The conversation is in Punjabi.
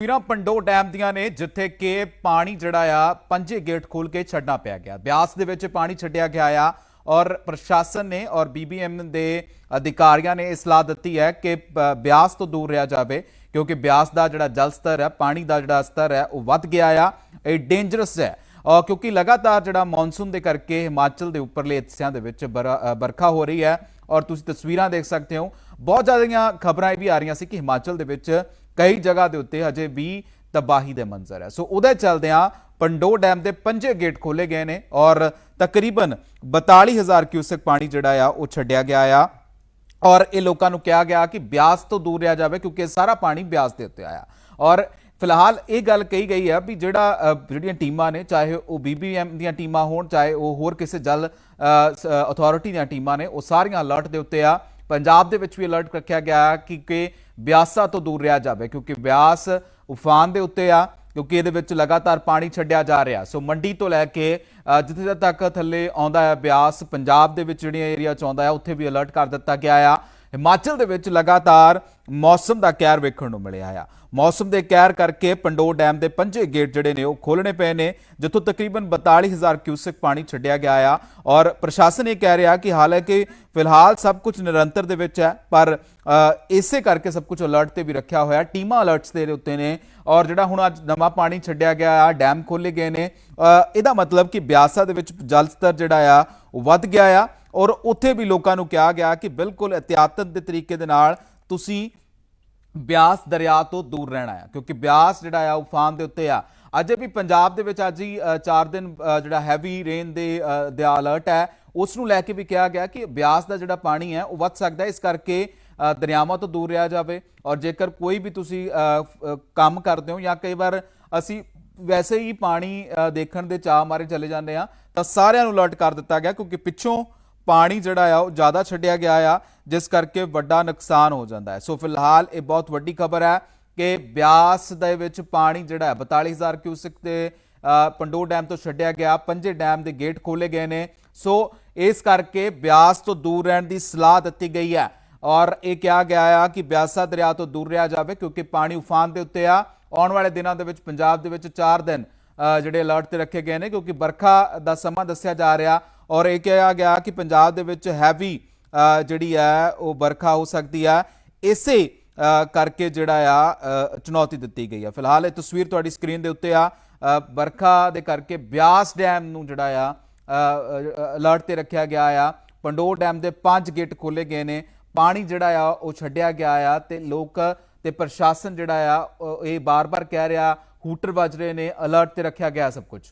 ਤਸਵੀਰਾਂ ਪੰਡੋ ਡੈਮ ਦੀਆਂ ਨੇ, ਜਿੱਥੇ ਕਿ ਪਾਣੀ ਜਿਹੜਾ ਆ, ਪੰਜੇ ਗੇਟ ਖੋਲ ਕੇ ਛੱਡਣਾ ਪਿਆ ਗਿਆ। ਬਿਆਸ ਦੇ ਵਿੱਚ ਪਾਣੀ ਛੱਡਿਆ ਗਿਆ ਆ ਔਰ ਪ੍ਰਸ਼ਾਸਨ ਨੇ ਔਰ ਬੀਬੀਐਮ ਦੇ ਅਧਿਕਾਰੀਆਂ ਨੇ ਇਹ ਸਲਾਹ ਦਿੱਤੀ ਹੈ ਕਿ ਬਿਆਸ ਤੋਂ ਦੂਰ ਰਿਹਾ ਜਾਵੇ, ਕਿਉਂਕਿ ਬਿਆਸ ਦਾ ਜਿਹੜਾ ਜਲ ਸਤਰ ਹੈ, ਪਾਣੀ ਦਾ ਜਿਹੜਾ ਸਤਰ ਹੈ, ਉਹ ਵੱਧ ਗਿਆ ਆ। ਇਹ ਡੇਂਜਰਸ ਹੈ। ਔਰ ਕਿਉਂਕਿ ਲਗਾਤਾਰ ਜਿਹੜਾ ਮੌਨਸੂਨ ਦੇ ਕਰਕੇ ਹਿਮਾਚਲ ਦੇ ਉੱਪਰਲੇ ਹਿੱਸਿਆਂ ਦੇ ਵਿੱਚ ਬਰਾ- ਵਰਖਾ ਹੋ ਰਹੀ ਹੈ। ਔਰ ਤੁਸੀਂ ਤਸਵੀਰਾਂ ਦੇਖ ਸਕਦੇ ਹੋ। ਬਹੁਤ ਜ਼ਿਆਦੀਆਂ ਖਬਰਾਂ ਇਹ ਵੀ ਆ ਰਹੀਆਂ ਸੀ ਕਿ ਹਿਮਾਚਲ ਦੇ ਵਿੱਚ ਕਈ ਜਗ੍ਹਾ ਦੇ ਉੱਤੇ ਅਜੇ ਵੀ ਤਬਾਹੀ ਦੇ ਮੰਜ਼ਰ ਹੈ। ਸੋ ਉਹਦੇ ਚਲਦਿਆਂ ਪੰਡੋ ਡੈਮ ਦੇ ਪੰਜੇ ਗੇਟ ਖੋਲੇ ਗਏ ਨੇ ਔਰ ਤਕਰੀਬਨ 42000 ਕਿਊਸਕ ਪਾਣੀ ਜਿਹੜਾ ਆ, ਉਹ ਛੱਡਿਆ ਗਿਆ ਆ। ਔਰ ਇਹ ਲੋਕਾਂ ਨੂੰ ਕਿਹਾ ਗਿਆ ਕਿ ਬਿਆਸ ਤੋਂ ਦੂਰ ਰਿਹਾ ਜਾਵੇ ਕਿਉਂਕਿ ਇਹ ਸਾਰਾ ਪਾਣੀ ਬਿਆਸ ਦੇ ਉੱਤੇ ਆਇਆ। ਔਰ ਫਿਲਹਾਲ ਇਹ ਗੱਲ ਕਹੀ ਗਈ ਹੈ ਵੀ ਜਿਹੜਾ ਜਿਹੜੀਆਂ ਟੀਮਾਂ ਨੇ, ਚਾਹੇ ਉਹ ਬੀਬੀਐਮ ਦੀਆਂ ਟੀਮਾਂ ਹੋਣ, ਚਾਹੇ ਉਹ ਹੋਰ ਕਿਸੇ ਜਲ ਅਥਾਰਟੀ ਦੀਆਂ ਟੀਮਾਂ ਨੇ, ਉਹ ਸਾਰੀਆਂ ਅਲਰਟ ਦੇ ਉੱਤੇ ਆ। ਪੰਜਾਬ ਦੇ ਵਿੱਚ ਵੀ ਅਲਰਟ ਰੱਖਿਆ ਗਿਆ ਹੈ ਕਿ ਕਿ ਬਿਆਸਾ ਤੋਂ ਦੂਰ ਰਿਹਾ ਜਾਵੇ ਕਿਉਂਕਿ ਬਿਆਸ ਉਫਾਨ ਦੇ ਉੱਤੇ ਆ ਕਿਉਂਕਿ ਇਹਦੇ ਵਿੱਚ ਲਗਾਤਾਰ ਪਾਣੀ ਛੱਡਿਆ ਜਾ ਰਿਹਾ। ਸੋ ਮੰਡੀ ਤੋਂ ਲੈ ਕੇ ਅ, ਜਿੱਥੇ ਤੱਕ ਥੱਲੇ ਆਉਂਦਾ ਹੈ ਬਿਆਸ ਪੰਜਾਬ ਦੇ ਵਿੱਚ ਜਿਹੜੀਆਂ ਏਰੀਆ ਚ ਆਉਂਦਾ ਹੈ ਉੱਥੇ ਵੀ ਅਲਰਟ ਕਰ ਦਿੱਤਾ ਗਿਆ ਆ। ਹਿਮਾਚਲ ਦੇ ਵਿੱਚ ਲਗਾਤਾਰ ਮੌਸਮ ਦਾ ਕਹਿਰ ਵੇਖਣ ਨੂੰ ਮਿਲਿਆ ਆ। ਮੌਸਮ ਦੇ ਕਹਿਰ ਕਰਕੇ ਪੰਡੋ ਡੈਮ ਦੇ ਪੰਜੇ ਗੇਟ ਜਿਹੜੇ ਨੇ ਉਹ ਖੋਲਣੇ ਪਏ ਨੇ, ਜਿੱਥੋਂ ਤਕਰੀਬਨ 42000 ਕਿਊਸਕ ਪਾਣੀ ਛੱਡਿਆ ਗਿਆ ਆ ਔਰ ਪ੍ਰਸ਼ਾਸਨ ਇਹ ਕਹਿ ਰਿਹਾ ਕਿ ਹਾਲਾਂਕਿ ਫਿਲਹਾਲ ਸਭ ਕੁਝ ਨਿਰੰਤਰ ਦੇ ਵਿੱਚ ਹੈ, ਪਰ ਇਸੇ ਕਰਕੇ ਸਭ ਕੁਝ ਅਲਰਟ ਤੇ ਵੀ ਰੱਖਿਆ ਹੋਇਆ, ਟੀਮਾਂ ਅਲਰਟਸ ਦੇ ਉੱਤੇ ਨੇ ਔਰ ਜਿਹੜਾ ਹੁਣ ਅੱਜ ਨਵਾਂ ਪਾਣੀ ਛੱਡਿਆ ਗਿਆ ਆ, ਡੈਮ ਖੋਲੇ ਗਏ ਨੇ ਇਹਦਾ ਮਤਲਬ ਕਿ ਬਿਆਸਾ ਦੇ ਵਿੱਚ ਜਲ ਸਤਰ ਜਿਹੜਾ ਆ, ਉਹ ਵੱਧ ਗਿਆ ਆ। ਔਰ ਉੱਥੇ ਵੀ ਲੋਕਾਂ ਨੂੰ ਕਿਹਾ ਗਿਆ ਕਿ ਬਿਲਕੁਲ ਇhtiyਾਤਨ ਦੇ ਤਰੀਕੇ ਦੇ ਨਾਲ ਤੁਸੀਂ ਬਿਆਸ ਦਰਿਆ ਤੋਂ ਦੂਰ ਰਹਿਣਾ ਹੈ ਕਿਉਂਕਿ ਬਿਆਸ ਜਿਹੜਾ ਆ ਉਫਾਨ ਦੇ ਉੱਤੇ ਆ। ਅਜੇ ਵੀ ਪੰਜਾਬ ਦੇ ਵਿੱਚ ਅੱਜ ਹੀ 4 ਦਿਨ ਜਿਹੜਾ ਹੈਵੀ ਰੇਨ ਦੇ ਅ, ਅਲਰਟ ਹੈ ਉਸ ਨੂੰ ਲੈ ਕੇ ਵੀ ਕਿਹਾ ਗਿਆ ਕਿ ਬਿਆਸ ਦਾ ਜਿਹੜਾ ਪਾਣੀ ਹੈ ਉਹ ਵੱਧ ਸਕਦਾ ਹੈ। ਇਸ ਕਰਕੇ ਦਰਿਆਵਾਂ ਤੋਂ ਦੂਰ ਰਿਹਾ ਜਾਵੇ ਔਰ ਜੇਕਰ ਕੋਈ ਵੀ ਤੁਸੀਂ ਕੰਮ ਕਰਦੇ ਹੋ ਜਾਂ ਕਈ ਵਾਰ ਅਸੀਂ ਵੈਸੇ ਹੀ ਪਾਣੀ ਦੇਖਣ ਦੇ ਚਾਹ ਮਾਰੇ ਚਲੇ ਜਾਂਦੇ ਆ ਤਾਂ ਸਾਰਿਆਂ ਨੂੰ ਅਲਰਟ ਕਰ ਦਿੱਤਾ ਗਿਆ ਕਿਉਂਕਿ ਪਿੱਛੋਂ ਪਾਣੀ ਜਿਹੜਾ ਆ, ਉਹ ਜ਼ਿਆਦਾ ਛੱਡਿਆ ਗਿਆ ਆ, ਜਿਸ ਕਰਕੇ ਵੱਡਾ ਨੁਕਸਾਨ ਹੋ ਜਾਂਦਾ ਹੈ। ਸੋ ਫਿਲਹਾਲ ਇਹ ਬਹੁਤ ਵੱਡੀ ਖਬਰ ਹੈ ਕਿ ਬਿਆਸ ਦੇ ਵਿੱਚ ਪਾਣੀ ਜਿਹੜਾ ਹੈ 42000 ਕਿਊਸਿਕ ਤੇ ਪੰਡੋ ਡੈਮ ਤੋਂ ਛੱਡਿਆ ਗਿਆ, ਪੰਜੇ ਡੈਮ ਦੇ ਗੇਟ ਖੋਲੇ ਗਏ ਨੇ। ਸੋ ਇਸ ਕਰਕੇ ਬਿਆਸ ਤੋਂ ਦੂਰ ਰਹਿਣ ਦੀ ਸਲਾਹ ਦਿੱਤੀ ਗਈ ਹੈ। ਔਰ ਇਹ ਕਿਹਾ ਗਿਆ ਆ ਕਿ ਬਿਆਸਾ ਦਰਿਆ ਤੋਂ ਦੂਰ ਰਿਹਾ ਜਾਵੇ, ਕਿਉਂਕਿ ਪਾਣੀ ਉਫਾਨ ਦੇ ਉੱਤੇ ਆ। ਆਉਣ ਵਾਲੇ ਦਿਨਾਂ ਦੇ ਵਿੱਚ ਪੰਜਾਬ ਦੇ ਵਿੱਚ 4 ਦਿਨ ਜਿਹੜੇ ਅਲਰਟ ਤੇ ਰੱਖੇ ਗਏ ਨੇ, ਕਿਉਂਕਿ ਬਰਖਾ ਦਾ ਸਮਾਂ ਦੱਸਿਆ ਜਾ ਰਿਹਾ। ਔਰ ਇਹ ਕਿਹਾ ਗਿਆ ਕਿ ਪੰਜਾਬ ਦੇ ਵਿੱਚ ਹੈਵੀ ਜਿਹੜੀ ਹੈ, ਉਹ ਵਰਖਾ ਹੋ ਸਕਦੀ ਆ ਇਸੇ ਕਰਕੇ ਜਿਹੜਾ ਆ ਚੁਣੌਤੀ ਦਿੱਤੀ ਗਈ ਆ ਫਿਲਹਾਲ ਇਹ ਤਸਵੀਰ ਤੁਹਾਡੀ ਸਕਰੀਨ ਦੇ ਉੱਤੇ ਆ। ਵਰਖਾ ਦੇ ਕਰਕੇ ਬਿਆਸ ਡੈਮ ਨੂੰ ਜਿਹੜਾ ਆ ਅਲਰਟ ਤੇ ਰੱਖਿਆ ਗਿਆ ਆ। ਪੰਡੋਰ ਡੈਮ ਦੇ ਪੰਜ ਗੇਟ ਖੋਲੇ ਗਏ ਨੇ। ਪਾਣੀ ਜਿਹੜਾ ਆ, ਉਹ ਛੱਡਿਆ ਗਿਆ ਆ ਤੇ ਲੋਕ ਤੇ ਪ੍ਰਸ਼ਾਸਨ ਜਿਹੜਾ ਆ ਇਹ ਬਾਰ-ਬਾਰ ਕਹਿ ਰਿਹਾ, ਹੂਟਰ ਵੱਜ ਰਹੇ ਨੇ ਅਲਰਟ ਤੇ ਰੱਖਿਆ ਗਿਆ ਸਭ ਕੁਝ